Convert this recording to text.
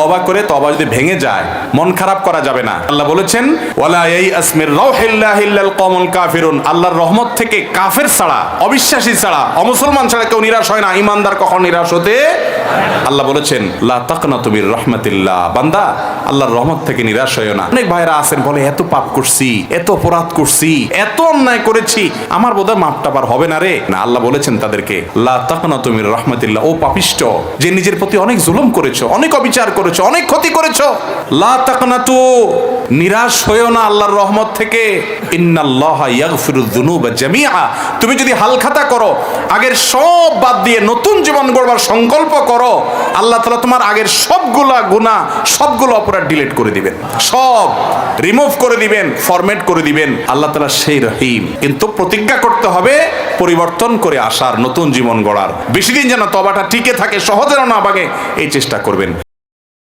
তবা করে তবা যদি ভেঙে যায়, মন খারাপ করা যাবে না। আল্লাহ বলেছেন, ওয়ালা এই আসমির রহিল্লাহিল্লাল কমল কাফিরুন। আল্লাহর রহমত থেকে কাফের ছাড়া, অবিশ্বাসী ছাড়া, অমুসলমান ছাড়া কেউ নিরাশ হয় না। ইমানদার কখন নিরাশ হতে আল্লাহ বলেছেন, লা তাকনাতু মির রাহমাতিল্লাহ। বান্দা, আল্লাহর রহমত থেকে নিরাশ হয়ো না। অনেক ভাইরা আছেন, বলে, এত পাপ করছি, এত অপরাধ করছি, এত অন্যায় করেছি, আমার বোধহয় মাপটা আবার হবে না রে। না, আল্লাহ বলেছেন তাদেরকে, লা তাকনাতু মির রাহমাতিল্লাহ। ও পাপিষ্ট, যে নিজের প্রতি অনেক জুলুম করেছ, অনেক অবিচার করেছ, অনেক ক্ষতি করেছ। লা তাকনাতু নিরাশ হয়েও না আল্লাহর রহমত থেকে। জামিআ। তুমি যদি হালখাতা করো, আগের সব বাদ দিয়ে নতুন জীবন গড়বার সংকল্প করো, আল্লাহ তাআলা তোমার আগের সবগুলা গুনাহ, সবগুলো অপরাধ ডিলিট করে দিবেন। সব রিমুভ করে দিবেন ফরম্যাট করে দিবেন। আল্লাহ তাআলা সেই রহিম। কিন্তু প্রতিজ্ঞা করতে হবে পরিবর্তন করে আসার, নতুন জীবন গড়ার। বেশি দিন যেন তবাটা টিকে থাকে সহজেও না ভাগে, এই চেষ্টা করবেন।